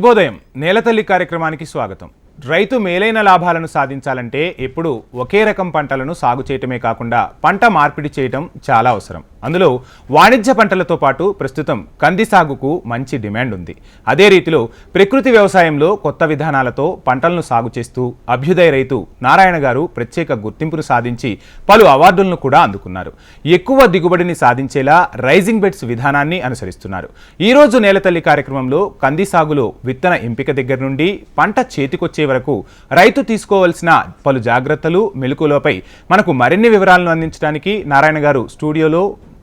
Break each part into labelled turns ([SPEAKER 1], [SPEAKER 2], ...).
[SPEAKER 1] శుభోదయం. నేలతల్లి కార్యక్రమానికి స్వాగతం. రైతు మేలైన లాభాలను సాధించాలంటే ఎప్పుడు ఒకే రకం పంటలను సాగు చేయటమే కాకుండా పంట మార్పిడి చేయటం చాలా అవసరం. అందులో వాణిజ్య పంటలతో పాటు ప్రస్తుతం కంది సాగుకు మంచి డిమాండ్ ఉంది. అదే రీతిలో ప్రకృతి వ్యవసాయంలో కొత్త విధానాలతో పంటలను సాగు చేస్తూ అభ్యుదయ రైతు నారాయణ గారు ప్రత్యేక గుర్తింపును సాధించి పలు అవార్డులను కూడా అందుకున్నారు. ఎక్కువ దిగుబడిని సాధించేలా రైజింగ్ బెడ్స్ విధానాన్ని అనుసరిస్తున్నారు. ఈ రోజు నేలతల్లి కార్యక్రమంలో కంది సాగులో విత్తన ఎంపిక దగ్గర నుండి పంట చేతికొచ్చే వరకు రైతు తీసుకోవాల్సిన పలు జాగ్రత్తలు మెలకులపై మనకు మరిన్ని వివరాలను అందించడానికి నారాయణ గారు స్టూడియోలో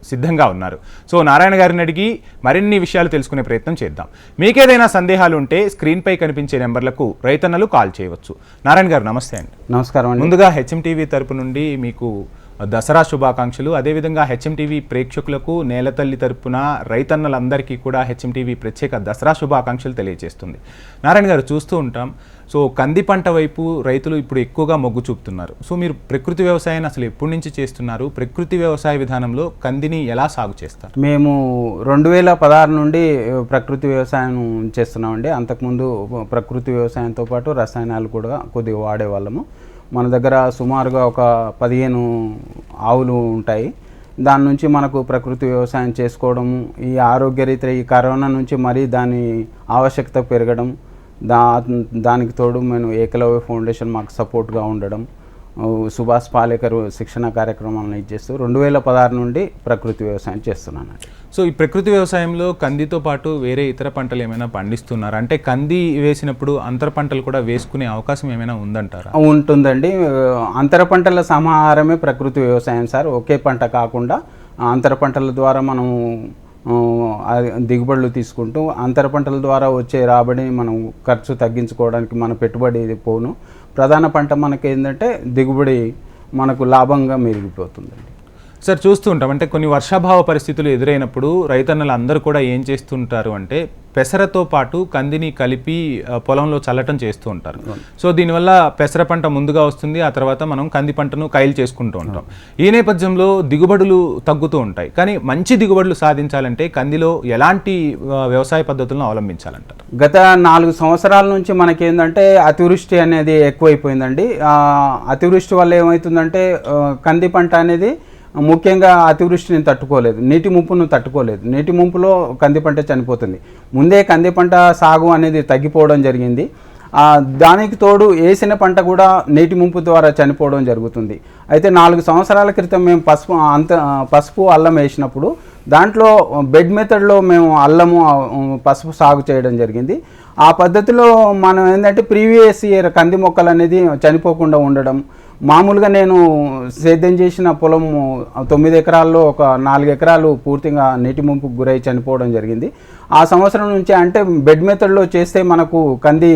[SPEAKER 1] సిద్ధంగా ఉన్నారు. సో నారాయణ గారిని అడిగి మరిన్ని విషయాలు తెలుసుకునే ప్రయత్నం చేద్దాం. మీకేదైనా సందేహాలు ఉంటే స్క్రీన్పై కనిపించే నెంబర్లకు రైతన్నలు కాల్ చేయవచ్చు. నారాయణ గారు నమస్తే అండి.
[SPEAKER 2] నమస్కారం అండి.
[SPEAKER 1] ముందుగా హెచ్ఎం టీవీ తరపు నుండి మీకు దసరా శుభాకాంక్షలు. అదేవిధంగా హెచ్ఎం టీవీ ప్రేక్షకులకు నేలతల్లి తరపున రైతన్నలందరికీ కూడా హెచ్ఎం టీవీ ప్రత్యేక దసరా శుభాకాంక్షలు తెలియజేస్తుంది. నారాయణ గారు చూస్తూ ఉంటాం. సో కంది పంట వైపు రైతులు ఇప్పుడు ఎక్కువగా మొగ్గు చూపుతున్నారు. సో మీరు ప్రకృతి వ్యవసాయాన్ని అసలు ఎప్పటి నుంచి చేస్తున్నారు? ప్రకృతి వ్యవసాయ విధానంలో కందిని ఎలా సాగు చేస్తారు?
[SPEAKER 2] మేము రెండు వేల పదహారు నుండి ప్రకృతి వ్యవసాయం చేస్తున్నామండి. అంతకుముందు ప్రకృతి వ్యవసాయంతో పాటు రసాయనాలు కూడా కొద్దిగా వాడేవాళ్ళము. మన దగ్గర సుమారుగా ఒక పదిహేను ఆవులు ఉంటాయి. దాని నుంచి మనకు ప్రకృతి వ్యవసాయం చేసుకోవడం ఈ ఆరోగ్యరీత్యా ఈ కరోనా నుంచి మరీ దాని ఆవశ్యకత పెరగడం దా దానికి తోడు నేను ఏకలవ్య ఫౌండేషన్ మాకు సపోర్ట్గా ఉండడం. సుభాష్ పాలేకర్ శిక్షణ కార్యక్రమాలను ఇచ్చేస్తూ రెండు వేల పదహారు నుండి ప్రకృతి వ్యవసాయం చేస్తున్నాను.
[SPEAKER 1] సో ఈ ప్రకృతి వ్యవసాయంలో కందితో పాటు వేరే ఇతర పంటలు ఏమైనా పండిస్తున్నారు? అంటే కంది వేసినప్పుడు అంతర పంటలు కూడా వేసుకునే అవకాశం ఏమైనా ఉందంటారా?
[SPEAKER 2] ఉంటుందండి. అంతర పంటల సమాహారమే ప్రకృతి వ్యవసాయం సార్. ఒకే పంట కాకుండా అంతర పంటల ద్వారా మనం ఆ, దిగుబడులు తీసుకుంటూ అంతర పంటల ద్వారా వచ్చే రాబడిని మనం ఖర్చు తగ్గించుకోవడానికి మన పెట్టుబడి పోను. ప్రధాన పంట మనకి ఏంటంటే దిగుబడి మనకు లాభంగా మెరిగిపోతుందండి.
[SPEAKER 1] సార్ చూస్తూ ఉంటాం. అంటే కొన్ని వర్షాభావ పరిస్థితులు ఎదురైనప్పుడు రైతన్నలు అందరూ కూడా ఏం చేస్తుంటారు అంటే పెసరతో పాటు కందిని కలిపి పొలంలో చల్లటం చేస్తూ ఉంటారు. సో దీనివల్ల పెసర పంట ముందుగా వస్తుంది. ఆ తర్వాత మనం కంది పంటను కైలు చేసుకుంటూ ఉంటాం. ఈ నేపథ్యంలో దిగుబడులు తగ్గుతూ ఉంటాయి. కానీ మంచి దిగుబడులు సాధించాలంటే కందిలో ఎలాంటి వ్యవసాయ పద్ధతులను అవలంబించాలంటారు?
[SPEAKER 2] గత నాలుగు సంవత్సరాల నుంచి మనకేందంటే అతివృష్టి అనేది ఎక్కువైపోయిందండి. అతివృష్టి వల్ల ఏమవుతుందంటే కంది పంట అనేది ముఖ్యంగా అతివృష్టిని తట్టుకోలేదు. నీటి ముంపును తట్టుకోలేదు. నీటి ముంపులో కంది పంట చనిపోతుంది. ముందే కంది పంట సాగు అనేది తగ్గిపోవడం జరిగింది. దానికి తోడు వేసిన పంట కూడా నీటి ముంపు ద్వారా చనిపోవడం జరుగుతుంది. అయితే నాలుగు సంవత్సరాల క్రితం మేము పసుపు అంత పసుపు అల్లం వేసినప్పుడు దాంట్లో బెడ్ మెథడ్లో మేము అల్లము పసుపు సాగు చేయడం జరిగింది. ఆ పద్ధతిలో మనం ఏంటంటే ప్రీవియస్ ఇయర్ కంది మొక్కలు అనేది చనిపోకుండా ఉండడం మామూలుగా నేను సేద్యం చేసిన పొలం తొమ్మిది ఎకరాల్లో ఒక నాలుగు ఎకరాలు పూర్తిగా నీటి ముంపుకు గురై చనిపోవడం జరిగింది. ఆ సంవత్సరం నుంచి అంటే బెడ్ మెథడ్లో చేస్తే మనకు కంది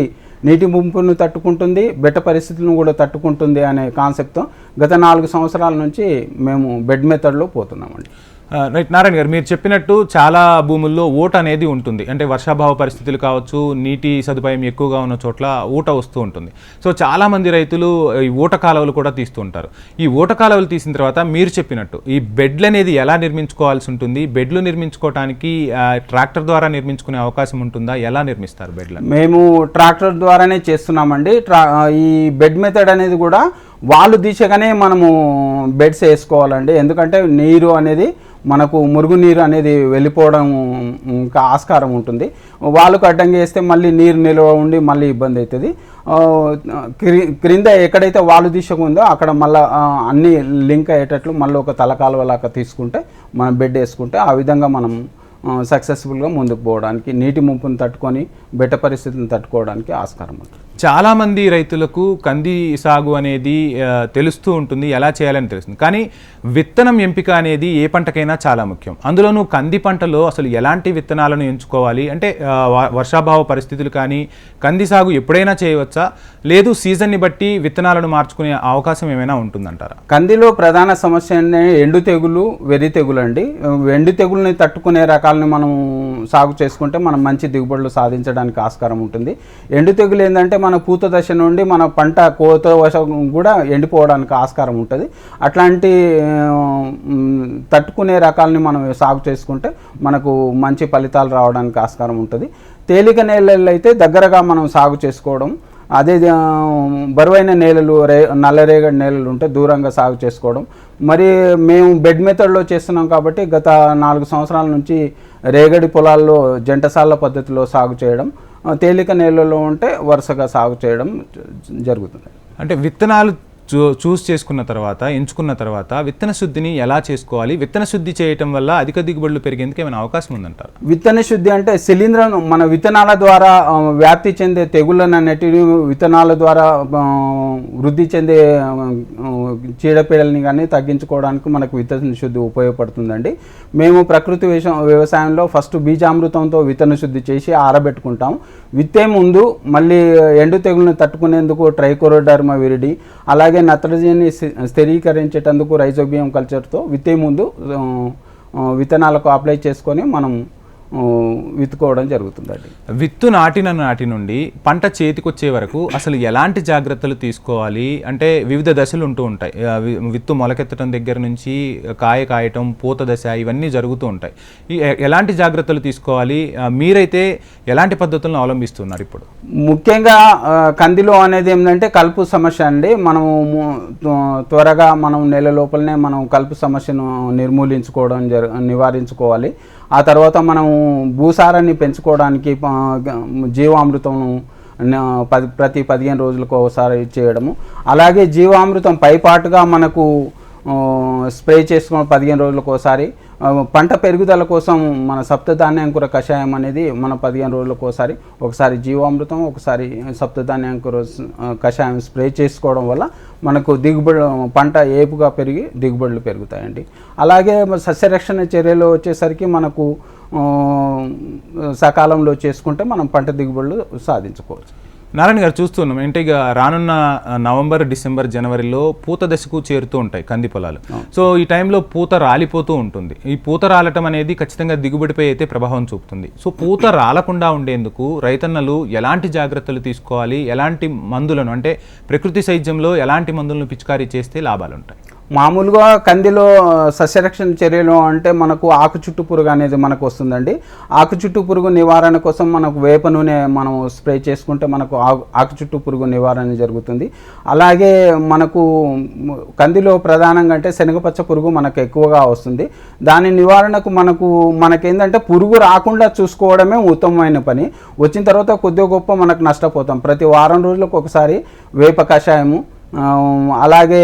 [SPEAKER 2] నీటి ముంపును తట్టుకుంటుంది బెట్ట పరిస్థితులను కూడా తట్టుకుంటుంది అనే కాన్సెప్ట్తో గత నాలుగు సంవత్సరాల నుంచి మేము బెడ్ మెథడ్లో పోతున్నామండి.
[SPEAKER 1] రైట్ నారాయణ గారు మీరు చెప్పినట్టు చాలా భూముల్లో ఊట అనేది ఉంటుంది. అంటే వర్షాభావ పరిస్థితులు కావచ్చు నీటి సదుపాయం ఎక్కువగా ఉన్న చోట్ల ఊట వస్తూ ఉంటుంది. సో చాలామంది రైతులు ఈ ఊట కాలువలు కూడా తీస్తూ ఉంటారు. ఈ ఊట కాలువలు తీసిన తర్వాత మీరు చెప్పినట్టు ఈ బెడ్లు అనేది ఎలా నిర్మించుకోవాల్సి ఉంటుంది? బెడ్లు నిర్మించుకోవడానికి ట్రాక్టర్ ద్వారా నిర్మించుకునే అవకాశం ఉంటుందా? ఎలా నిర్మిస్తారు బెడ్లను?
[SPEAKER 2] మేము ట్రాక్టర్ ద్వారానే చేస్తున్నామండి. ట్రా ఈ బెడ్ మెథడ్ అనేది కూడా వాళ్ళు దిశగానే మనము బెడ్స్ వేసుకోవాలండి. ఎందుకంటే నీరు అనేది మనకు మురుగునీరు అనేది వెళ్ళిపోవడం ఆస్కారం ఉంటుంది. వాళ్ళకు అడ్డంగా వేస్తే మళ్ళీ నీరు నిల్వ ఉండి మళ్ళీ ఇబ్బంది అవుతుంది క్రి- క్రింద ఎక్కడైతే వాళ్ళు దిశగా ఉందో అక్కడ మళ్ళీ అన్ని లింక్ అయ్యేటట్లు మళ్ళీ ఒక తలకాలువలాగా తీసుకుంటే మనం బెడ్ వేసుకుంటే ఆ విధంగా మనం సక్సెస్ఫుల్గా ముందుకు పోవడానికి నీటి ముంపును తట్టుకొని బెట్ట పరిస్థితిని తట్టుకోవడానికి ఆస్కారం
[SPEAKER 1] ఉంటుంది. చాలామంది రైతులకు కంది సాగు అనేది తెలుస్తూ ఉంటుంది ఎలా చేయాలని తెలుస్తుంది. కానీ విత్తనం ఎంపిక అనేది ఏ పంటకైనా చాలా ముఖ్యం. అందులోనూ కంది పంటలో అసలు ఎలాంటి విత్తనాలను ఎంచుకోవాలి? అంటే వర్షాభావ పరిస్థితులు కానీ కంది సాగు ఎప్పుడైనా చేయవచ్చా? లేదు సీజన్ని బట్టి విత్తనాలను మార్చుకునే అవకాశం ఏమైనా ఉంటుందంటారా?
[SPEAKER 2] కందిలో ప్రధాన సమస్య ఏంటంటే ఎండు తెగులు వెర్రి తెగులు అండి ఎండు తెగుల్ని తట్టుకునే రకాలని మనం సాగు చేసుకుంటే మనం మంచి దిగుబడులు సాధించడానికి ఆస్కారం ఉంటుంది. ఎండు తెగులు ఏంటంటే మన పూత దశ నుండి మన పంట కోత దశ కూడా ఎండిపోవడానికి ఆస్కారం ఉంటుంది. అట్లాంటి తట్టుకునే రకాలని మనం సాగు చేసుకుంటే మనకు మంచి ఫలితాలు రావడానికి ఆస్కారం ఉంటుంది. తేలిక నేలల్లో అయితే దగ్గరగా మనం సాగు చేసుకోవడం అదే బరువైన నేలలు రే నల్లరేగడి నేలలు ఉంటే దూరంగా సాగు చేసుకోవడం. మరి మేము బెడ్ మెథడ్లో చేస్తున్నాం కాబట్టి గత నాలుగు సంవత్సరాల నుంచి రేగడి పొలాల్లో జంటసాల పద్ధతిలో సాగు చేయడం. తేలిక నేలల్లో ఉంటే వరుసగా సాగు చేయడం జ- జరుగుతుంది.
[SPEAKER 1] అంటే విత్తనాలు చూ చూస్ చేసుకున్న తర్వాత ఎంచుకున్న తర్వాత విత్తన శుద్ధిని ఎలా చేసుకోవాలి? విత్తన శుద్ధి చేయటం వల్ల అధిక దిగుబడులు పెరిగేందుకు ఏమైనా అవకాశం ఉందంటారు?
[SPEAKER 2] విత్తన శుద్ధి అంటే శిలీంధ్రం మన విత్తనాల ద్వారా వ్యాప్తి చెందే తెగుళ్ళను అనేటివి విత్తనాల ద్వారా వృద్ధి చెందే చీడపీడల్ని కానీ తగ్గించుకోవడానికి మనకు విత్తన శుద్ధి ఉపయోగపడుతుందండి. మేము ప్రకృతి వ్యవసాయంలో ఫస్ట్ బీజామృతంతో విత్తన శుద్ధి చేసి ఆరబెట్టుకుంటాం. విత్తే ముందు మళ్ళీ ఎండు తెగులను తట్టుకునేందుకు ట్రైకోరోడర్మా విరిడి అలాగే నత్రజని స్థిరీకరించేటందుకు రైజోబియం కల్చర్తో విత్తే ముందు విత్తనాలకు అప్లై చేసుకొని మనం విత్తుకోవడం జరుగుతుందండి.
[SPEAKER 1] విత్తు నాటిన నాటి నుండి పంట చేతికొచ్చే వరకు అసలు ఎలాంటి జాగ్రత్తలు తీసుకోవాలి? అంటే వివిధ దశలు ఉంటూ ఉంటాయి. విత్తు మొలకెత్తడం దగ్గర నుంచి కాయ కాయటం పూత దశ ఇవన్నీ జరుగుతూ ఉంటాయి. ఎలాంటి జాగ్రత్తలు తీసుకోవాలి? మీరైతే ఎలాంటి పద్ధతులను అవలంబిస్తున్నారు ఇప్పుడు?
[SPEAKER 2] ముఖ్యంగా కందిలో అనేది ఏంటంటే కలుపు సమస్య అండి. మనము త్వరగా మనం నెల లోపలనే మనం కలుపు సమస్యను నిర్మూలించుకోవడం జరు నివారించుకోవాలి. ఆ తర్వాత మనం భూసారాన్ని పెంచుకోవడానికి జీవామృతం పది ప్రతి పదిహేను రోజులకు ఒకసారి చేయడము. అలాగే జీవామృతం పైపాటుగా మనకు స్ప్రే చేసుకుని పదిహేను రోజులకు ఒకసారి పంట పెరుగుదల కోసం మన సప్తధాన్యాంకుర కషాయం అనేది మన పదిహేను రోజులకు ఒకసారి ఒకసారి జీవామృతం ఒకసారి సప్తధాన్యాంకుర కషాయం స్ప్రే చేసుకోవడం వల్ల మనకు దిగుబడి పంట ఏపుగా పెరిగి దిగుబడులు పెరుగుతాయండి. అలాగే మన సస్యరక్షణ చర్యలు వచ్చేసరికి మనకు సకాలంలో చేసుకుంటే మనం పంట దిగుబడులు సాధించుకోవచ్చు.
[SPEAKER 1] నారాయణ గారు చూస్తున్నాం అంటే ఇక రానున్న నవంబర్ డిసెంబర్ జనవరిలో పూత దశకు చేరుతూ ఉంటాయి కంది పొలాలు. సో ఈ టైంలో పూత రాలిపోతూ ఉంటుంది. ఈ పూత రాలటం అనేది ఖచ్చితంగా దిగుబడిపై అయితే ప్రభావం చూపుతుంది. సో పూత రాలకుండా ఉండేందుకు రైతన్నలు ఎలాంటి జాగ్రత్తలు తీసుకోవాలి? ఎలాంటి మందులను అంటే ప్రకృతి సైద్యంలో ఎలాంటి మందులను పిచికారీ చేస్తే లాభాలు ఉంటాయి
[SPEAKER 2] మామూలుగా కందిలో సస్యరక్షణ చర్యలు అంటే మనకు ఆకు చుట్టు పురుగు అనేది మనకు వస్తుందండి. ఆకు చుట్టు పురుగు నివారణ కోసం మనకు వేప నూనె మనం స్ప్రే చేసుకుంటే మనకు ఆకు ఆకు చుట్టు పురుగు నివారణ జరుగుతుంది. అలాగే మనకు కందిలో ప్రధానంగా అంటే శనగపచ్చ పురుగు మనకు ఎక్కువగా వస్తుంది. దాని నివారణకు మనకు మనకేంటంటే పురుగు రాకుండా చూసుకోవడమే ఉత్తమమైన పని. వచ్చిన తర్వాత కొద్దిగా గొప్ప మనకు నష్టపోతాం. ప్రతి వారం రోజులకు ఒకసారి వేప కషాయము అలాగే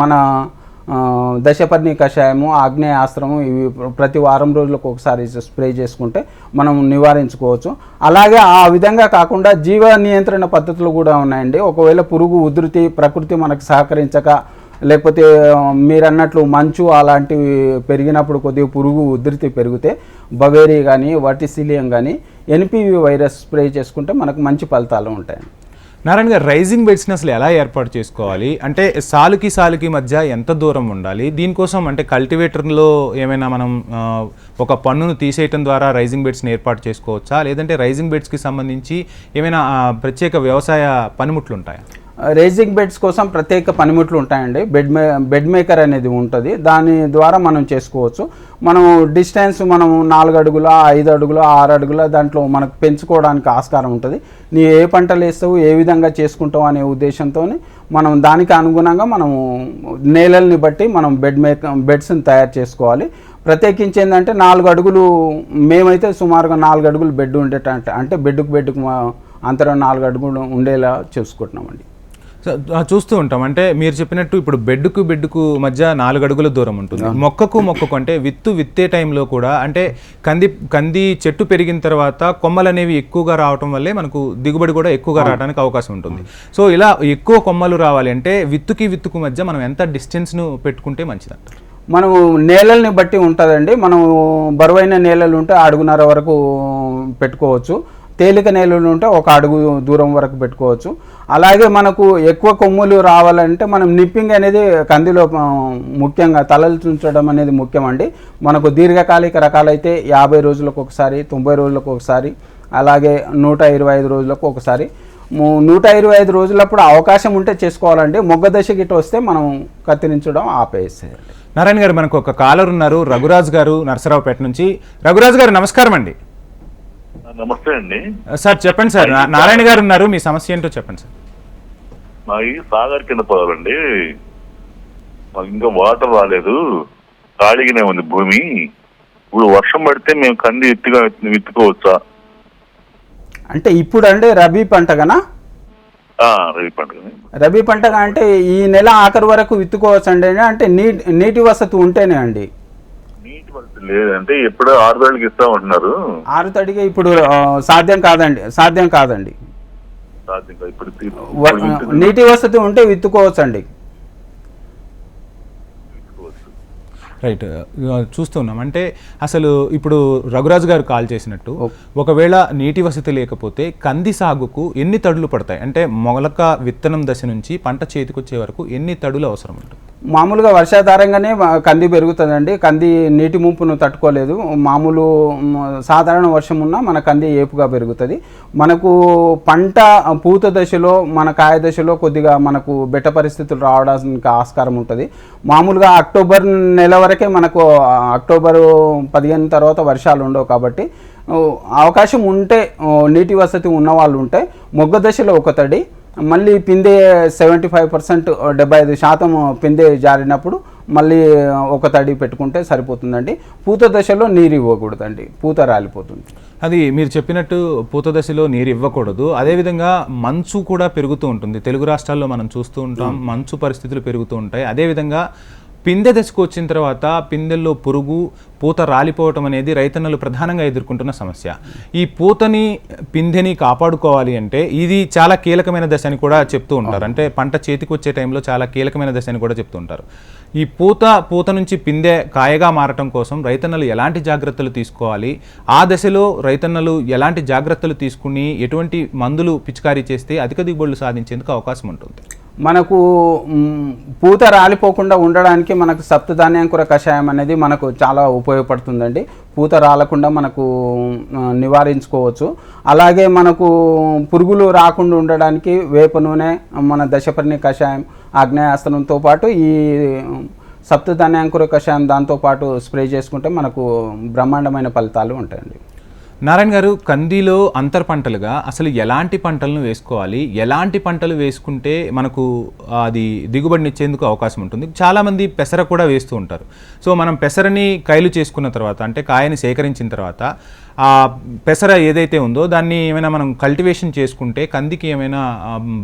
[SPEAKER 2] మన దశపర్ణి కషాయము ఆగ్నేయాస్త్రము ఇవి ప్రతి వారం రోజులకు ఒకసారి స్ప్రే చేసుకుంటే మనం నివారించుకోవచ్చు. అలాగే ఆ విధంగా కాకుండా జీవ నియంత్రణ పద్ధతులు కూడా ఉన్నాయండి. ఒకవేళ పురుగు ఉధృతి ప్రకృతి మనకు సహకరించక లేకపోతే మీరన్నట్లు మీరు అన్నట్లు మంచు అలాంటివి పెరిగినప్పుడు కొద్దిగా పురుగు ఉధృతి పెరిగితే బవేరీ కానీ వటిసిలియం కానీ ఎన్పివి వైరస్ స్ప్రే చేసుకుంటే మనకు మంచి ఫలితాలు ఉంటాయి
[SPEAKER 1] నారాయణ గారు రైజింగ్ బెడ్స్ని అసలు ఎలా ఏర్పాటు చేసుకోవాలి? అంటే సాలుకి సాలుకి మధ్య ఎంత దూరం ఉండాలి? దీనికోసం అంటే కల్టివేటర్లో ఏమైనా మనం ఒక పన్నును తీసేయటం ద్వారా రైజింగ్ బెడ్స్ని ఏర్పాటు చేసుకోవచ్చా? లేదంటే రైజింగ్ బెడ్స్కి సంబంధించి ఏమైనా ప్రత్యేక వ్యవసాయ పనిముట్లు ఉంటాయా?
[SPEAKER 2] రేజింగ్ బెడ్స్ కోసం ప్రత్యేక పనిముట్లు ఉంటాయండి. బెడ్ మే బెడ్ మేకర్ అనేది ఉంటుంది. దాని ద్వారా మనం చేసుకోవచ్చు. మనం డిస్టెన్స్ మనం నాలుగు అడుగుల ఐదు అడుగుల ఆరు అడుగుల దాంట్లో మనకు పెంచుకోవడానికి ఆస్కారం ఉంటుంది. నీ ఏ పంటలు వేస్తావు ఏ విధంగా చేసుకుంటావు అనే ఉద్దేశంతో మనం దానికి అనుగుణంగా మనము నేలల్ని బట్టి మనం బెడ్ మేక బెడ్స్ని తయారు చేసుకోవాలి. ప్రత్యేకించి ఏంటంటే నాలుగు అడుగులు మేమైతే సుమారుగా నాలుగు అడుగులు బెడ్ ఉండేట అంటే బెడ్కు బెడ్కు అంతరం నాలుగు అడుగులు ఉండేలా చూసుకుంటున్నామండి.
[SPEAKER 1] చూస్తూ ఉంటాం. అంటే మీరు చెప్పినట్టు ఇప్పుడు బెడ్కు బెడ్కు మధ్య నాలుగు అడుగుల దూరం ఉంటుంది. మొక్కకు మొక్కకు అంటే విత్తు విత్తే టైంలో కూడా అంటే కంది కంది చెట్టు పెరిగిన తర్వాత కొమ్మలు అనేవి ఎక్కువగా రావటం వల్లే మనకు దిగుబడి కూడా ఎక్కువగా రావడానికి అవకాశం ఉంటుంది. సో ఇలా ఎక్కువ కొమ్మలు రావాలి అంటే విత్తుకి విత్తుకు మధ్య మనం ఎంత డిస్టెన్స్ను పెట్టుకుంటే మంచిదంటారు
[SPEAKER 2] మనము నేలల్ని బట్టి ఉంటుందండి. మనం బరువైన నేలలు ఉంటే అడుగున్నర వరకు పెట్టుకోవచ్చు. తేలిక నేలలు ఉంటే ఒక అడుగు దూరం వరకు పెట్టుకోవచ్చు. అలాగే మనకు ఎక్కువ కొమ్ములు రావాలంటే మనం నిప్పింగ్ అనేది కందిలో ముఖ్యంగా తలలు తుంచడం అనేది ముఖ్యమండి. మనకు దీర్ఘకాలిక రకాలైతే యాభై రోజులకు ఒకసారి తొంభై రోజులకు ఒకసారి అలాగే నూట ఇరవై ఐదు రోజులకు ఒకసారి. నూట ఇరవై ఐదు రోజులప్పుడు అవకాశం ఉంటే చేసుకోవాలండి. మొగ్గ దశ గిట్ట వస్తే మనం కత్తిరించడం ఆపేసేయాలి.
[SPEAKER 1] నారాయణ గారు మనకు ఒక కాలర్ ఉన్నారు రఘురాజ్ గారు నరసరావుపేట నుంచి. రఘురాజ్ గారు నమస్కారం అండి
[SPEAKER 3] నమస్తే అండి.
[SPEAKER 1] సార్ చెప్పండి సార్. నారాయణ గారు ఉన్నారు. మీ సమస్య ఏంటో చెప్పండి సార్.
[SPEAKER 3] మాది సాగర్ కింద పొలాలండి మాకు ఇంకా వాటర్ రాలేదు. ఖాళీగానే ఉంది భూమి. ఇప్పుడు వర్షం పడితే మేము కంది ఎత్తుగా విత్తుకోవచ్చా?
[SPEAKER 2] అంటే ఇప్పుడు అంటే రబీ పంటగనా?
[SPEAKER 3] ఆ, రవి పండుగ
[SPEAKER 2] రబీ పంటగా అంటే ఈ నెల ఆఖరి వరకు విత్తుకోవచ్చు అండి అంటే నీటి నీటి వసతి ఉంటేనే అండి.
[SPEAKER 3] లేదంటే ఎప్పుడో ఆరు వేలకి ఇస్తామంటున్నారు
[SPEAKER 2] ఆరు తడిగా ఇప్పుడు సాధ్యం కాదండి సాధ్యం కాదండి. నీటి వసతి ఉంటే విత్తుకోవచ్చు. అండి
[SPEAKER 3] విత్తుకోవచ్చు.
[SPEAKER 1] రైట్ చూస్తున్నాం అంటే అసలు ఇప్పుడు రఘురాజు గారు కాల్ చేసినట్టు. ఒకవేళ నీటి వసతి లేకపోతే కంది సాగుకు ఎన్ని తడులు పడతాయి? అంటే మొలక విత్తనం దశ నుంచి పంట చేతికొచ్చే వరకు ఎన్ని తడులు అవసరం ఉంటుంది?
[SPEAKER 2] మామూలుగా వర్షాధారంగానే కంది పెరుగుతుందండి. కంది నీటి ముంపును తట్టుకోలేదు. మామూలు సాధారణ వర్షం ఉన్నా మన కంది ఏపుగా పెరుగుతుంది. మనకు పంట పూత దశలో మన కాయ దశలో కొద్దిగా మనకు బెట్ట పరిస్థితులు రావడానికి ఆస్కారం ఉంటుంది. మామూలుగా అక్టోబర్ నెల వరకే మనకు అక్టోబరు పదిహేను తర్వాత వర్షాలు ఉండవు కాబట్టి అవకాశం ఉంటే నీటి వసతి ఉన్న వాళ్ళు ఉంటే మొగ్గ దశలో ఒక తడి మళ్ళీ పిందే సెవెంటీ ఫైవ్ పర్సెంట్ డెబ్బై ఐదు శాతం పిందే జారినప్పుడు మళ్ళీ ఒక తడి పెట్టుకుంటే సరిపోతుందండి. పూత దశలో నీరు ఇవ్వకూడదండి. పూత రాలిపోతుంది.
[SPEAKER 1] అది మీరు చెప్పినట్టు పూత దశలో నీరు ఇవ్వకూడదు. అదేవిధంగా మంచు కూడా పెరుగుతూ ఉంటుంది. తెలుగు రాష్ట్రాల్లో మనం చూస్తూ ఉంటాం మంచు పరిస్థితులు పెరుగుతూ ఉంటాయి. అదేవిధంగా పిందె దశకు వచ్చిన తర్వాత పిందెల్లో పురుగు పూత రాలిపోవటం అనేది రైతన్నలు ప్రధానంగా ఎదుర్కొంటున్న సమస్య. ఈ పూతని పిందెని కాపాడుకోవాలి అంటే ఇది చాలా కీలకమైన దశ అని కూడా చెప్తూ ఉంటారు. అంటే పంట చేతికి వచ్చే టైంలో చాలా కీలకమైన దశ అని కూడా చెప్తూ ఉంటారు. ఈ పూత పూత నుంచి పిందె కాయగా మారటం కోసం రైతన్నలు ఎలాంటి జాగ్రత్తలు తీసుకోవాలి? ఆ దశలో రైతన్నలు ఎలాంటి జాగ్రత్తలు తీసుకుని ఎటువంటి మందులు పిచికారీ చేస్తే అధిక దిగుబడులు సాధించేందుకు అవకాశం ఉంటుంది?
[SPEAKER 2] మనకు పూత రాలిపోకుండా ఉండడానికి మనకు సప్తధాన్యాంకుర కషాయం అనేది మనకు చాలా ఉపయోగపడుతుందండి. పూత రాలకుండా మనకు నివారించుకోవచ్చు. అలాగే మనకు పురుగులు రాకుండా ఉండడానికి వేప నూనె మన దశపర్ణి కషాయం ఆగ్నేయాస్త్రంతో పాటు ఈ సప్తధాన్యాంకుర కషాయం దాంతోపాటు స్ప్రే చేసుకుంటే మనకు బ్రహ్మాండమైన ఫలితాలు ఉంటాయండి.
[SPEAKER 1] నారాయణ గారు కందిలో అంతర్ పంటలుగా అసలు ఎలాంటి పంటలను వేసుకోవాలి? ఎలాంటి పంటలు వేసుకుంటే మనకు అది దిగుబడినిచ్చేందుకు అవకాశం ఉంటుంది? చాలామంది పెసర కూడా వేస్తూ ఉంటారు. సో మనం పెసరని కైలు చేసుకున్న తర్వాత అంటే కాయని సేకరించిన తర్వాత ఆ పెసర ఏదైతే ఉందో దాన్ని ఏమైనా మనం కల్టివేషన్ చేసుకుంటే కందికి ఏమైనా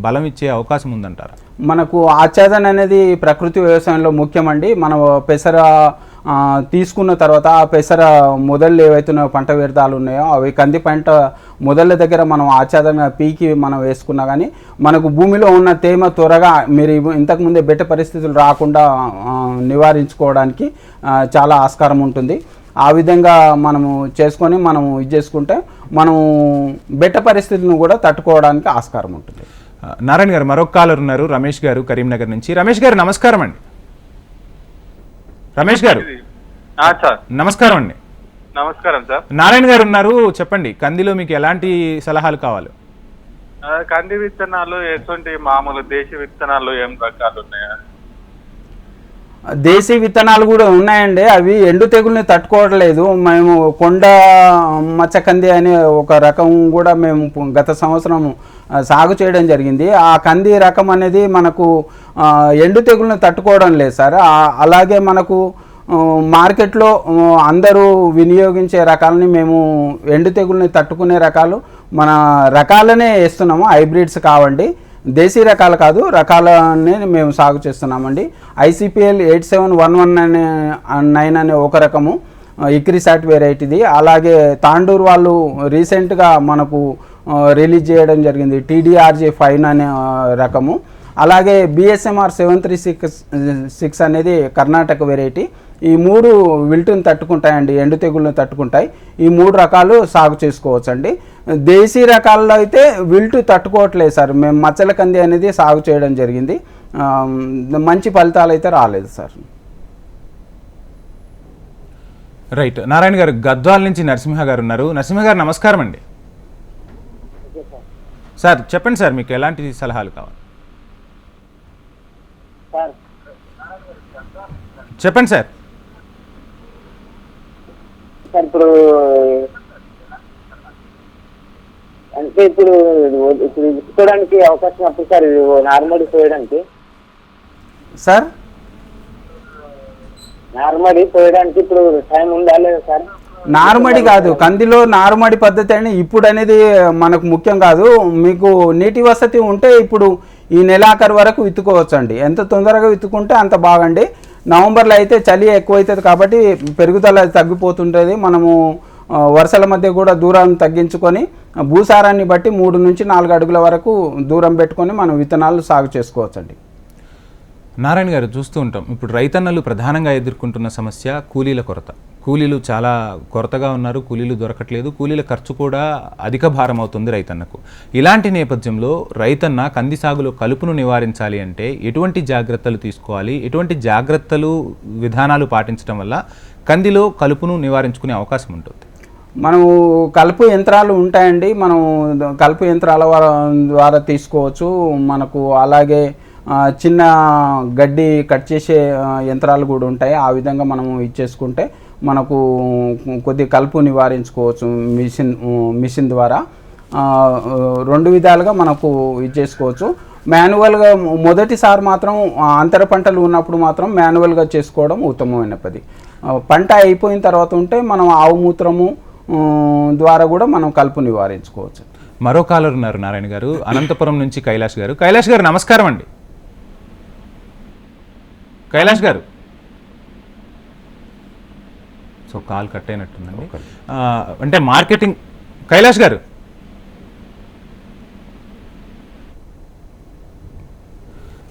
[SPEAKER 1] బలం ఇచ్చే అవకాశం ఉందంటారా?
[SPEAKER 2] మనకు ఆచ్ఛాదన అనేది ప్రకృతి వ్యవసాయంలో ముఖ్యమండి. మనం పెసర తీసుకున్న తర్వాత ఆ పెసర మొదళ్ళు ఏవైతే పంట వ్యర్థాలు ఉన్నాయో అవి కంది పంట మొదళ్ళ దగ్గర మనం ఆచ్ఛాదన పీకి మనం వేసుకున్నా కానీ మనకు భూమిలో ఉన్న తేమ త్వరగా మీరు ఇంతకుముందే బెట్ట పరిస్థితులు రాకుండా నివారించుకోవడానికి చాలా ఆస్కారం ఉంటుంది. ఆ విధంగా మనము చేసుకొని మనము ఇది చేసుకుంటే మనము బెట్ట పరిస్థితులను కూడా తట్టుకోవడానికి ఆస్కారం ఉంటుంది.
[SPEAKER 1] నారాయణ గారు మరొక కాలర్ ఉన్నారు. రమేష్ గారు కరీంనగర్ నుంచి. రమేష్ గారు నమస్కారం అండి. రమేష్ గారు. నమస్కారం అండి.
[SPEAKER 4] నమస్కారం సార్.
[SPEAKER 1] నారాయణ గారు ఉన్నారు చెప్పండి కందిలో మీకు ఎలాంటి సలహాలు కావాలి?
[SPEAKER 4] కంది విత్తనాలు ఎటువంటి మామూలు దేశీ విత్తనాలు ఏం రకాలు ఉన్నాయా?
[SPEAKER 2] దేశీ విత్తనాలు కూడా ఉన్నాయండి. అవి ఎండు తెగుల్ని తట్టుకోవట్లేదు. మేము కొండ మచ్చకంది అనే ఒక రకం కూడా మేము గత సంవత్సరం సాగు చేయడం జరిగింది. ఆ కంది రకం అనేది మనకు ఎండు తెగుల్ని తట్టుకోవడం లేదు సార్. అలాగే మనకు మార్కెట్లో అందరూ వినియోగించే రకాలని మేము ఎండు తెగుల్ని తట్టుకునే రకాలు మన రకాలనే వేస్తున్నాము. హైబ్రిడ్స్ కావండి. దేశీ రకాలు కాదు రకాలనే మేము సాగు చేస్తున్నామండి. ICPL eight seven one one అనే నైన్ అనే ఒక రకము ఇక్రిసాట్ వెరైటీది. అలాగే తాండూరు వాళ్ళు రీసెంట్గా మనకు రిలీజ్ చేయడం జరిగింది టీడీఆర్జీ ఫైన్ అనే రకము. అలాగే BSMR seven three six six అనేది కర్ణాటక వెరైటీ ఈ మూడు విల్టుని తట్టుకుంటాయండి ఎండు తెగుళ్ళని తట్టుకుంటాయి. ఈ మూడు రకాలు సాగు చేసుకోవచ్చండి. దేశీ రకాల్లో అయితే విల్టు తట్టుకోవట్లేదు సార్. మేము మచ్చల కంది అనేది సాగు చేయడం జరిగింది. మంచి ఫలితాలు అయితే రాలేదు సార్.
[SPEAKER 1] రైట్. నారాయణ గారు గద్వాల నుంచి నరసింహ గారు ఉన్నారు. నరసింహ గారు నమస్కారం అండి సార్ చెప్పండి సార్ మీకు ఎలాంటి సలహాలు కావాలి? చెప్పండి సార్.
[SPEAKER 5] సార్ ఇప్పుడు అంటే ఇప్పుడు ఇప్పుడు ఇచ్చుకోవడానికి అవకాశం అప్పుడు సార్ నార్మల్ పోయడానికి.
[SPEAKER 2] సార్?
[SPEAKER 5] నార్మల్ పోయడానికి ఇప్పుడు టైం ఉందా లేదా సార్?
[SPEAKER 2] నారుమడి కాదు. కందిలో నారుమడి పద్ధతి అని ఇప్పుడు అనేది మనకు ముఖ్యం కాదు. మీకు నీటి వసతి ఉంటే ఇప్పుడు ఈ నెలాఖరు వరకు విత్తుకోవచ్చు అండి ఎంత తొందరగా విత్తుకుంటే అంత బాగండి. నవంబర్లో అయితే చలి ఎక్కువైతుంది కాబట్టి పెరుగుదల తగ్గిపోతుంటుంది. మనము వరుసల మధ్య కూడా దూరాన్ని తగ్గించుకొని భూసారాన్ని బట్టి మూడు నుంచి నాలుగు అడుగుల వరకు దూరం పెట్టుకొని మనం విత్తనాలు సాగు చేసుకోవచ్చండి.
[SPEAKER 1] నారాయణ గారు చూస్తూ ఉంటాం. ఇప్పుడు రైతన్నలు ప్రధానంగా ఎదుర్కొంటున్న సమస్య కూలీల కొరత. కూలీలు చాలా కొరతగా ఉన్నారు కూలీలు దొరకట్లేదు కూలీల ఖర్చు కూడా అధిక భారం అవుతుంది రైతన్నకు. ఇలాంటి నేపథ్యంలో రైతన్న కంది సాగులో కలుపును నివారించాలి అంటే ఎటువంటి జాగ్రత్తలు తీసుకోవాలి? ఎటువంటి జాగ్రత్తలు విధానాలు పాటించడం వల్ల కందిలో కలుపును నివారించుకునే అవకాశం ఉంటుంది?
[SPEAKER 2] మనము కలుపు యంత్రాలు ఉంటాయండి. మనం కలుపు యంత్రాల ద్వారా ద్వారా తీసుకోవచ్చు. మనకు అలాగే చిన్న గడ్డి కట్ చేసే యంత్రాలు కూడా ఉంటాయి. ఆ విధంగా మనము ఇచ్చేసుకుంటే మనకు కొద్ది కలుపు నివారించుకోవచ్చు మిషన్ మిషన్ ద్వారా. రెండు విధాలుగా మనకు ఇది చేసుకోవచ్చు. మాన్యువల్గా మొదటిసారి మాత్రం అంతర పంటలు ఉన్నప్పుడు మాత్రం మాన్యువల్గా చేసుకోవడం ఉత్తమమైన పది. పంట అయిపోయిన తర్వాత ఉంటే మనం ఆవు మూత్రము ద్వారా కూడా మనం కలుపు నివారించుకోవచ్చు.
[SPEAKER 1] మరో కాలర్ ఉన్నారు నారాయణ గారు. అనంతపురం నుంచి కైలాష్ గారు. కైలాష్ గారు నమస్కారం అండి. కైలాష్ గారు. సో కాల్ కట్ అయినట్టుందండి అంటే మార్కెటింగ్ కైలాష్ గారు.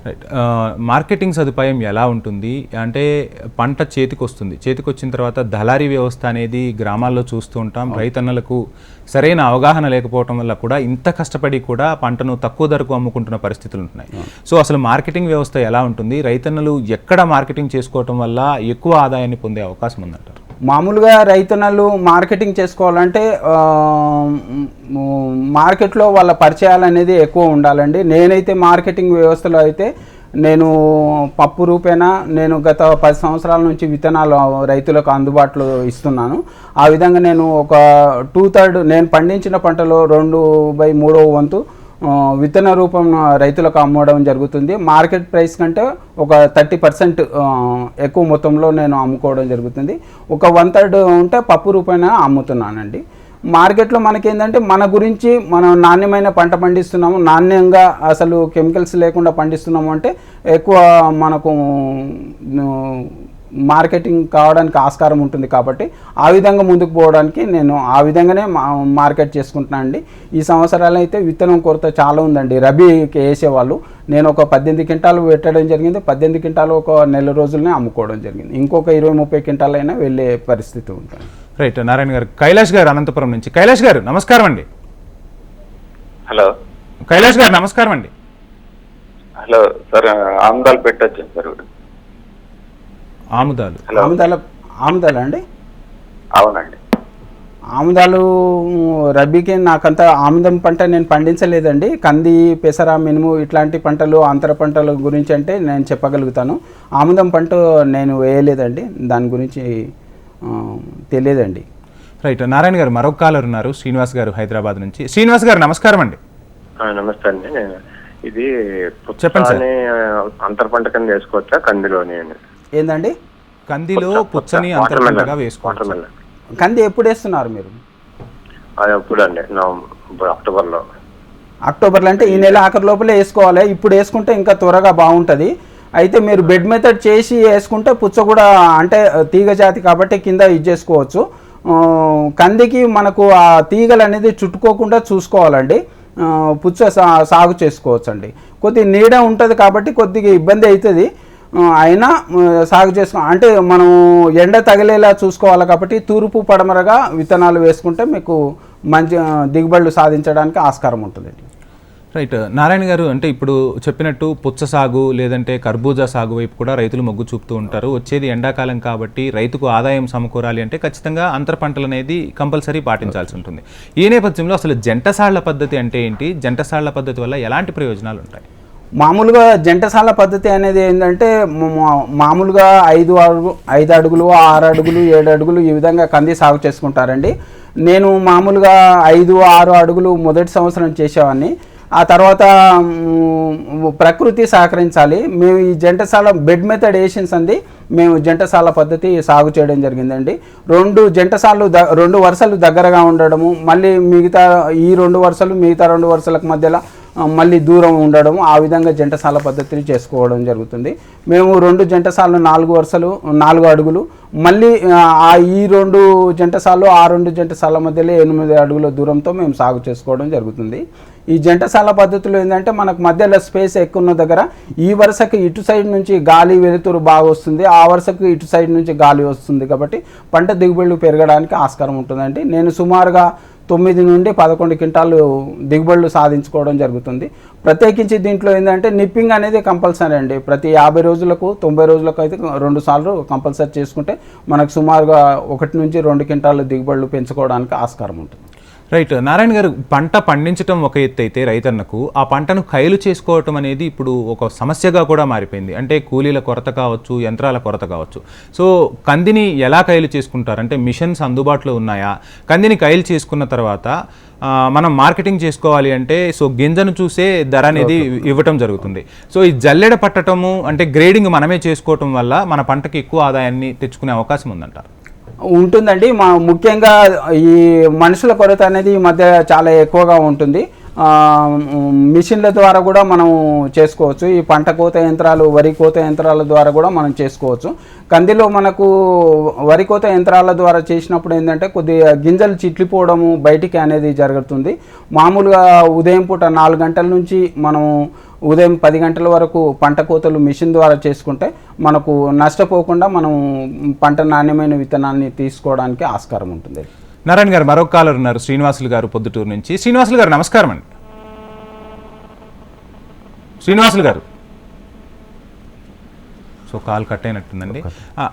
[SPEAKER 1] రైట్. మార్కెటింగ్ సదుపాయం ఎలా ఉంటుంది? అంటే పంట చేతికి వస్తుంది చేతికి వచ్చిన తర్వాత దళారీ వ్యవస్థ అనేది గ్రామాల్లో చూస్తూ ఉంటాం. రైతన్నలకు సరైన అవగాహన లేకపోవటం వల్ల కూడా ఇంత కష్టపడి కూడా పంటను తక్కువ ధరకు అమ్ముకుంటున్న పరిస్థితులు ఉంటున్నాయి. సో అసలు మార్కెటింగ్ వ్యవస్థ ఎలా ఉంటుంది? రైతన్నలు ఎక్కడ మార్కెటింగ్ చేసుకోవటం వల్ల ఎక్కువ ఆదాయాన్ని పొందే అవకాశం ఉందంటారు?
[SPEAKER 2] మామూలుగా రైతన్నలు మార్కెటింగ్ చేసుకోవాలంటే మార్కెట్లో వాళ్ళ పరిచయాలు అనేది ఎక్కువ ఉండాలండి. నేనైతే మార్కెటింగ్ వ్యవస్థలో అయితే నేను పప్పు రూపేణా నేను గత పది సంవత్సరాల నుంచి విత్తనాలు రైతులకు అందుబాటులో ఇస్తున్నాను. ఆ విధంగా నేను ఒక టూ థర్డ్ నేను పండించిన పంటలో రెండు బై మూడవ వంతు విత్తన రూపం రైతులకు అమ్మడం జరుగుతుంది. మార్కెట్ ప్రైస్ కంటే ఒక థర్టీ పర్సెంట్ ఎక్కువ మొత్తంలో నేను అమ్ముకోవడం జరుగుతుంది. ఒక వన్ థర్డ్ ఉంటే పప్పు రూపాయన అమ్ముతున్నానండి. మార్కెట్లో మనకేంటంటే మన గురించి మనం నాణ్యమైన పంట పండిస్తున్నాము. నాణ్యంగా అసలు కెమికల్స్ లేకుండా పండిస్తున్నాము అంటే ఎక్కువ మనకు మార్కెటింగ్ కావడానికి ఆస్కారం ఉంటుంది కాబట్టి ఆ విధంగా ముందుకు పోవడానికి నేను ఆ విధంగానే మా- మార్కెట్ చేసుకుంటున్నాను అండి. ఈ సంవత్సరాలు అయితే విత్తనం కొరత చాలా ఉందండి. రబీకి వేసేవాళ్ళు. నేను ఒక పద్దెనిమిది క్వింటాలు పెట్టడం జరిగింది. పద్దెనిమిది క్వింటాలు ఒక నెల రోజులనే అమ్ముకోవడం జరిగింది. ఇంకొక ఇరవై ముప్పై క్వింటాలు అయినా వెళ్ళే పరిస్థితి ఉంటుంది.
[SPEAKER 1] రైట్. నారాయణ గారు కైలాష్ గారు అనంతపురం నుంచి. కైలాష్ గారు నమస్కారం అండి.
[SPEAKER 6] హలో.
[SPEAKER 1] కైలాష్ గారు నమస్కారం అండి.
[SPEAKER 6] హలో. సార్ ఆమ్దాలు పెట్టచ్చు సార్.
[SPEAKER 1] ఆముదాలు.
[SPEAKER 2] ఆముదాల ఆముదాల అండి?
[SPEAKER 6] అవునండి.
[SPEAKER 2] ఆముదాలు రబీకి నాకంత ఆముదం పంట నేను పండించలేదండి. కంది పెసర మినుము ఇట్లాంటి పంటలు అంతర పంటల గురించి అంటే నేను చెప్పగలుగుతాను. ఆముదం పంట నేను వేయలేదండి. దాని గురించి తెలియదండి.
[SPEAKER 1] రైట్. నారాయణ గారు మరొక కాలర్ ఉన్నారు. శ్రీనివాస్ గారు హైదరాబాద్ నుంచి. శ్రీనివాస్ గారు నమస్కారం అండి.
[SPEAKER 6] నమస్తే అండి. ఇది
[SPEAKER 1] చెప్పండి
[SPEAKER 6] అంతర పంట కింద వేసుకోవచ్చా? కందిలోని
[SPEAKER 2] ఏందండి?
[SPEAKER 1] కందిలో పుచ్చని అంతర్గతంగా
[SPEAKER 6] మెలన్.
[SPEAKER 2] కంది ఎప్పుడు వేస్తున్నారు మీరు?
[SPEAKER 6] అండి నవంబర్ అక్టోబర్లో.
[SPEAKER 2] అక్టోబర్లో అంటే ఈ నెల ఆఖరి లోపలే వేసుకోవాలి. ఇప్పుడు వేసుకుంటే ఇంకా త్వరగా బాగుంటుంది. అయితే మీరు బెడ్ మెథడ్ చేసి వేసుకుంటే పుచ్చ కూడా అంటే తీగ జాతి కాబట్టి కింద ఇది చేసుకోవచ్చు. కందికి మనకు ఆ తీగలు అనేది చుట్టుకోకుండా చూసుకోవాలండి. పుచ్చ సాగు చేసుకోవచ్చు అండి కొద్ది నీడ ఉంటుంది కాబట్టి కొద్దిగా ఇబ్బంది అవుతుంది. ఆయన అయినా సాగు చేసుకో అంటే మనం ఎండ తగిలేలా చూసుకోవాలి కాబట్టి తూర్పు పడమరగా విత్తనాలు వేసుకుంటే మీకు మంచి దిగుబడులు సాధించడానికి ఆస్కారం ఉంటుంది.
[SPEAKER 1] రైట్. నారాయణ గారు అంటే ఇప్పుడు చెప్పినట్టు పుచ్చ సాగు లేదంటే కర్బూజా సాగు వైపు కూడా రైతులు మొగ్గు చూపుతూ ఉంటారు. వచ్చేది ఎండాకాలం కాబట్టి రైతుకు ఆదాయం సమకూరాలి అంటే ఖచ్చితంగా అంతర పంటలు అనేది కంపల్సరీ పాటించాల్సి ఉంటుంది. ఈ నేపథ్యంలో అసలు జంటసాళ్ళ పద్ధతి అంటే ఏంటి? జంటసాళ్ళ పద్ధతి వల్ల ఎలాంటి ప్రయోజనాలు ఉంటాయి?
[SPEAKER 2] మామూలుగా జంటసాల పద్ధతి అనేది ఏంటంటే మా- మామూలుగా ఐదు అడుగు ఐదు అడుగులు ఆరు అడుగులు ఏడు అడుగులు ఈ విధంగా కంది సాగు చేసుకుంటారండి. నేను మామూలుగా ఐదు ఆరు అడుగులు మొదటి సంవత్సరం చేసేవాడిని. ఆ తర్వాత ప్రకృతి సహకరించాలి. మేము ఈ జంటసాల బెడ్ మెథడ్ ఏషన్స్ అంది మేము జంటసాల పద్ధతి సాగు చేయడం జరిగిందండి. రెండు జంటసాలు ద రెండు వరుసలు దగ్గరగా ఉండడము మళ్ళీ మిగతా ఈ రెండు వరుసలు మిగతా రెండు వరుసలకు మధ్యలో మళ్ళీ దూరం ఉండడం ఆ విధంగా జంటసాల పద్ధతిని చేసుకోవడం జరుగుతుంది. మేము రెండు జంటసాలను నాలుగు వరుసలు నాలుగు అడుగులు మళ్ళీ ఆ, ఆ ఈ రెండు జంటసాలు ఆ రెండు జంటసాల మధ్యలో ఎనిమిది అడుగుల దూరంతో మేము సాగు చేసుకోవడం జరుగుతుంది. ఈ జంటసాల పద్ధతిలో ఏంటంటే మనకు మధ్యలో స్పేస్ ఎక్కువ ఉన్న దగ్గర ఈ వరుసకి ఇటు సైడ్ నుంచి గాలి వెలుతురు బాగా వస్తుంది. ఆ వరుసకు ఇటు సైడ్ నుంచి గాలి వస్తుంది కాబట్టి పంట దిగుబడులు పెరగడానికి ఆస్కారం ఉంటుందండి. నేను సుమారుగా తొమ్మిది నుండి పదకొండు క్వింటాలు దిగుబడులు సాధించుకోవడం జరుగుతుంది. ప్రత్యేకించి దీంట్లో ఏంటంటే నిప్పింగ్ అనేది కంపల్సరీ అండి. ప్రతి యాభై రోజులకు తొంభై రోజులకు అయితే రెండు సార్లు కంపల్సరీ చేసుకుంటే మనకు సుమారుగా ఒకటి నుంచి రెండు క్వింటాలు దిగుబడులు పెంచుకోవడానికి ఆస్కారం ఉంటుంది.
[SPEAKER 1] రైట్ నారాయణ గారు పంట పండించడం ఒక ఎత్తు అయితే రైతన్నకు ఆ పంటను కైలు చేసుకోవటం అనేది ఇప్పుడు ఒక సమస్యగా కూడా మారిపోయింది. అంటే కూలీల కొరత కావచ్చు యంత్రాల కొరత కావచ్చు. సో కందిని ఎలా కైలు చేసుకుంటారు? అంటే మిషన్స్ అందుబాటులో ఉన్నాయా? కందిని కైలు చేసుకున్న తర్వాత మనం మార్కెటింగ్ చేసుకోవాలి అంటే సో గింజను చూసే ధర అనేది ఇవ్వటం జరుగుతుంది. సో ఈ జల్లెడ పట్టటము అంటే గ్రేడింగ్ మనమే చేసుకోవటం వల్ల మన పంటకి ఎక్కువ ఆదాయాన్ని తెచ్చుకునే అవకాశం ఉందంటారు?
[SPEAKER 2] ఉంటుందండి. మా ముఖ్యంగా ఈ మనుషుల కొరత అనేది ఈ మధ్య చాలా ఎక్కువగా ఉంటుంది. మిషన్ల ద్వారా కూడా మనం చేసుకోవచ్చు. ఈ పంట కోత యంత్రాలు వరి కోత యంత్రాల ద్వారా కూడా మనం చేసుకోవచ్చు. కందిలో మనకు వరి కోత యంత్రాల ద్వారా చేసినప్పుడు ఏంటంటే కొద్దిగా గింజలు చిట్లిపోవడము బయటికి అనేది జరుగుతుంది. మామూలుగా ఉదయం పూట నాలుగు గంటల నుంచి మనం ఉదయం పది గంటల వరకు పంట కోతలు మిషన్ ద్వారా చేసుకుంటే మనకు నష్టపోకుండా మనం పంట నాణ్యమైన విత్తనాన్ని తీసుకోవడానికి ఆస్కారం ఉంటుంది.
[SPEAKER 1] నారాయణ గారు మరొక కాలర్ ఉన్నారు శ్రీనివాసులు గారు పొద్దుటూరు నుంచి. శ్రీనివాసులు గారు నమస్కారం అండి. శ్రీనివాసులు గారు. సో కాల్ కట్ అయినట్టుందండి.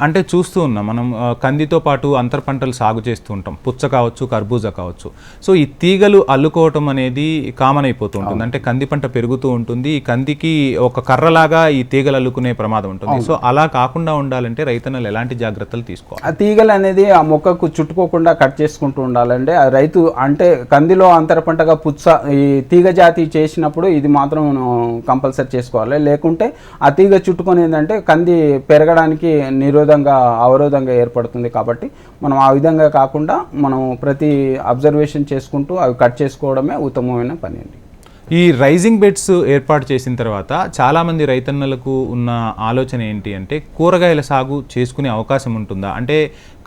[SPEAKER 1] అంటే చూస్తూ ఉన్నాం. మనం కందితో పాటు అంతర పంటలు సాగు చేస్తూ ఉంటాం. పుచ్చ కావచ్చు కర్బూజా కావచ్చు. సో ఈ తీగలు అల్లుకోవటం అనేది కామన్ అయిపోతూ ఉంటుంది. అంటే కంది పంట పెరుగుతూ ఉంటుంది. ఈ కందికి ఒక కర్రలాగా ఈ తీగలు అల్లుకునే ప్రమాదం ఉంటుంది. సో అలా కాకుండా ఉండాలంటే రైతన్నలు ఎలాంటి జాగ్రత్తలు తీసుకోవాలి?
[SPEAKER 2] ఆ తీగలు అనేది ఆ మొక్కకు చుట్టుకోకుండా కట్ చేసుకుంటూ ఉండాలండి. ఆ రైతు అంటే కందిలో అంతర పంటగా పుచ్చ ఈ తీగ జాతి చేసినప్పుడు ఇది మాత్రం కంపల్సరీ చేసుకోవాలి. లేకుంటే ఆ తీగ చుట్టుకొని ఏంటంటే కంది పెరగడానికి నిరోధంగా అవరోధంగా ఏర్పడుతుంది కాబట్టి మనం ఆ విధంగా కాకుండా మనం ప్రతి అబ్జర్వేషన్ చేసుకుంటూ అవి కట్ చేసుకోవడమే ఉత్తమమైన పని అండి.
[SPEAKER 1] ఈ రైజింగ్ బెడ్స్ ఏర్పాటు చేసిన తర్వాత చాలామంది రైతన్నలకు ఉన్న ఆలోచన ఏంటి అంటే కూరగాయల సాగు చేసుకునే అవకాశం ఉంటుందా? అంటే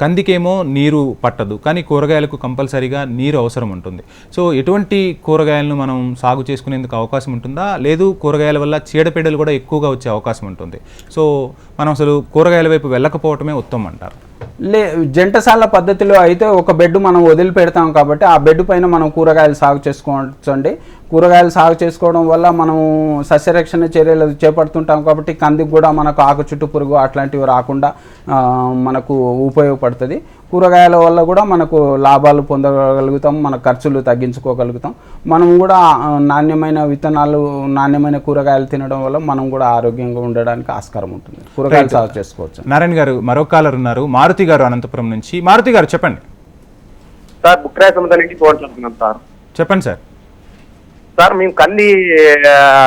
[SPEAKER 1] కందికేమో నీరు పట్టదు కానీ కూరగాయలకు కంపల్సరీగా నీరు అవసరం ఉంటుంది. సో ఎటువంటి కూరగాయలను మనం సాగు చేసుకునేందుకు అవకాశం ఉంటుందా? లేదు కూరగాయల వల్ల చీడపీడలు కూడా ఎక్కువగా వచ్చే అవకాశం ఉంటుంది. సో మనం అసలు కూరగాయల వైపు వెళ్ళకపోవటమే ఉత్తమం అంటారు.
[SPEAKER 2] లే జంటసాల పద్ధతిలో అయితే ఒక బెడ్ మనం వదిలిపెడతాం కాబట్టి ఆ బెడ్ పైన మనం కూరగాయలు సాగు చేసుకోవచ్చు అండి. కూరగాయలు సాగు చేసుకోవడం వల్ల మనం సస్యరక్షణ చర్యలు చేపడుతుంటాం కాబట్టి కందికి కూడా మనకు ఆకు చుట్టు పురుగు అట్లాంటివి రాకుండా మనకు ఉపయోగపడుతుంది. కూరగాయల వల్ల కూడా మనకు లాభాలు పొందగలుగుతాం మన ఖర్చులు తగ్గించుకోగలుగుతాం. మనం కూడా నాణ్యమైన విత్తనాలు నాణ్యమైన కూరగాయలు తినడం వల్ల మనం కూడా ఆరోగ్యంగా ఉండడానికి ఆస్కారం ఉంటుంది. కూరగాయలు సాగు చేసుకోవచ్చు.
[SPEAKER 1] నారాయణ గారు మరొక కాలర్ ఉన్నారు. మారుతి గారు అనంతపురం నుంచి. మారుతి గారు చెప్పండి.
[SPEAKER 6] సార్ బుక్ రాయ సముద్రం నుంచి ఫోన్ చేస్తున్నాం సార్.
[SPEAKER 1] చెప్పండి సార్.
[SPEAKER 6] సార్ మేము కంది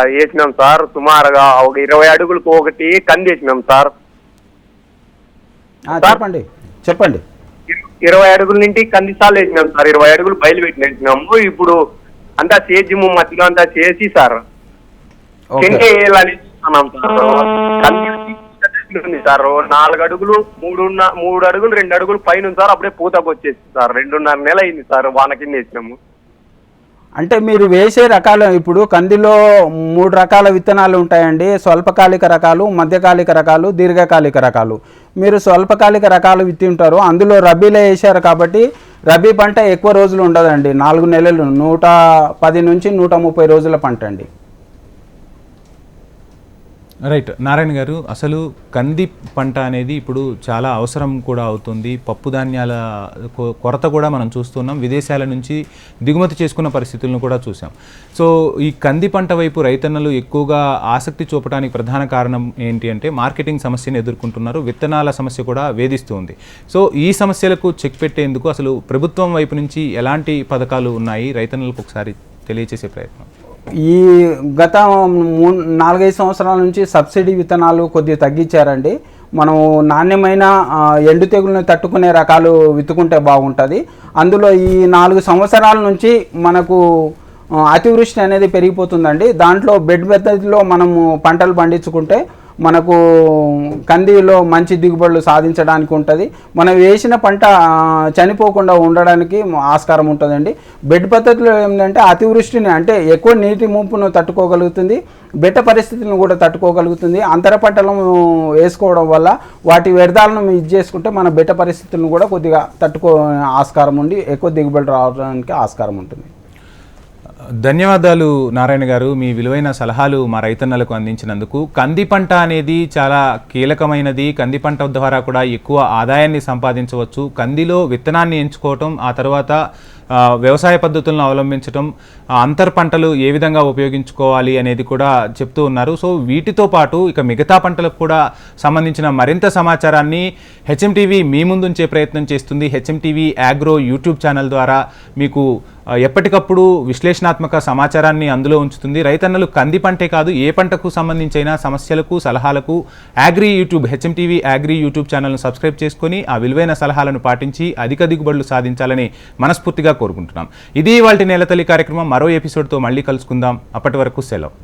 [SPEAKER 6] వేసినాం సార్. సుమారుగా ఒక ఇరవై అడుగులకు ఒకటి కంది వేసినాం సార్.
[SPEAKER 2] చెప్పండి. చెప్పండి.
[SPEAKER 6] ఇర- ఇరవై అడుగుల నుండి కంది సార్లు వేసినాం సార్. ఇరవై అడుగులు బయలు పెట్టి వేసినాము. ఇప్పుడు అంతా సేద్యము మధ్యలో అంతా చేసి సార్ చెంటే వేయాలని సార్. కంది ఉంది సార్. నాలుగు అడుగులు మూడు మూడు అడుగులు రెండు అడుగులు పైన సార్. అప్పుడే పూతకు వచ్చేసి సార్. రెండున్నర నెల అయింది సార్ వాన కింద వేసినాము.
[SPEAKER 2] అంటే మీరు వేసే రకాలు ఇప్పుడు కందిలో మూడు రకాల విత్తనాలు ఉంటాయండి. స్వల్పకాలిక రకాలు మధ్యకాలిక రకాలు దీర్ఘకాలిక రకాలు. మీరు స్వల్పకాలిక రకాలు విత్తి ఉంటారు అందులో రబీలో వేసారు కాబట్టి రబీ పంట ఎక్కువ రోజులు ఉండదండి. నాలుగు నెలలు నూట పది నుంచి నూట ముప్పై రోజుల పంట అండి.
[SPEAKER 1] రైట్ నారాయణ గారు అసలు కంది పంట అనేది ఇప్పుడు చాలా అవసరం కూడా అవుతుంది. పప్పు ధాన్యాల కొ- కొరత కూడా మనం చూస్తున్నాం. విదేశాల నుంచి దిగుమతి చేసుకున్న పరిస్థితులను కూడా చూసాం సో ఈ కంది పంట వైపు రైతన్నలు ఎక్కువగా ఆసక్తి చూపడానికి ప్రధాన కారణం ఏంటి అంటే మార్కెటింగ్ సమస్యను ఎదుర్కొంటున్నారు. విత్తనాల సమస్య కూడా వేధిస్తుంది సో ఈ సమస్యలకు చెక్ పెట్టేందుకు అసలు ప్రభుత్వం వైపు నుంచి ఎలాంటి పథకాలు ఉన్నాయి? రైతన్నలకు ఒకసారి తెలియచేసే ప్రయత్నం.
[SPEAKER 2] ఈ గత మూడు నాలుగైదు సంవత్సరాల నుంచి సబ్సిడీ విత్తనాలు కొద్దిగా తగ్గించారండి. మనం నాణ్యమైన ఎండు తెగులను తట్టుకునే రకాలు విత్తుకుంటే బాగుంటుంది. అందులో ఈ నాలుగు సంవత్సరాల నుంచి మనకు అతివృష్టి అనేది పెరిగిపోతుందండి. దాంట్లో బెడ్ పద్ధతిలో మనము పంటలు పండించుకుంటే మనకు కందిలో మంచి దిగుబడులు సాధించడానికి ఉంటుంది. మనం వేసిన పంట చనిపోకుండా ఉండడానికి ఆస్కారం ఉంటుందండి. బెడ్ పద్ధతిలో ఏంటంటే అతివృష్టిని అంటే ఎక్కువ నీటి ముంపును తట్టుకోగలుగుతుంది బెట్ట పరిస్థితులను కూడా తట్టుకోగలుగుతుంది. అంతర పంటలను వేసుకోవడం వల్ల వాటి వ్యర్థాలను ఇది చేసుకుంటే మన బెట్ట పరిస్థితులను కూడా కొద్దిగా తట్టుకో ఆస్కారం ఉండి ఎక్కువ దిగుబడి రావడానికి ఆస్కారం ఉంటుంది.
[SPEAKER 1] ధన్యవాదాలు నారాయణ గారు. మీ విలువైన సలహాలు మా రైతన్నలకు అందించినందుకు. కంది పంట అనేది చాలా కీలకమైనది. కంది పంట ద్వారా కూడా ఎక్కువ ఆదాయాన్ని సంపాదించవచ్చు. కందిలో విత్తనాన్ని ఎంచుకోవటం ఆ తర్వాత వ్యవసాయ పద్ధతులను అవలంబించటం అంతర్ పంటలు ఏ విధంగా ఉపయోగించుకోవాలి అనేది కూడా చెప్తూ ఉన్నారు. సో వీటితో పాటు ఇక మిగతా పంటలకు కూడా సంబంధించిన మరింత సమాచారాన్ని హెచ్ఎంటీవీ మీ ముందుంచే ప్రయత్నం చేస్తుంది. హెచ్ఎంటీవీ యాగ్రో యూట్యూబ్ ఛానల్ ద్వారా మీకు ఎప్పటికప్పుడు విశ్లేషణాత్మక సమాచారాన్ని అందులో ఉంచుతుంది. రైతన్నలు కంది పంటే కాదు ఏ పంటకు సంబంధించిన సమస్యలకు సలహాలకు agri YouTube HMTV agri YouTube ఛానల్ను సబ్స్క్రైబ్ చేసుకొని ఆ విలువైన సలహాలను పాటించి అధిక దిగుబడులు సాధించాలని మనస్ఫూర్తిగా కోరుకుంటున్నాం. ఇది వాళ్ళ నేలతల్లి కార్యక్రమం. మరో ఎపిసోడ్తో మళ్ళీ కలుసుకుందాం. అప్పటి వరకు సెలవు.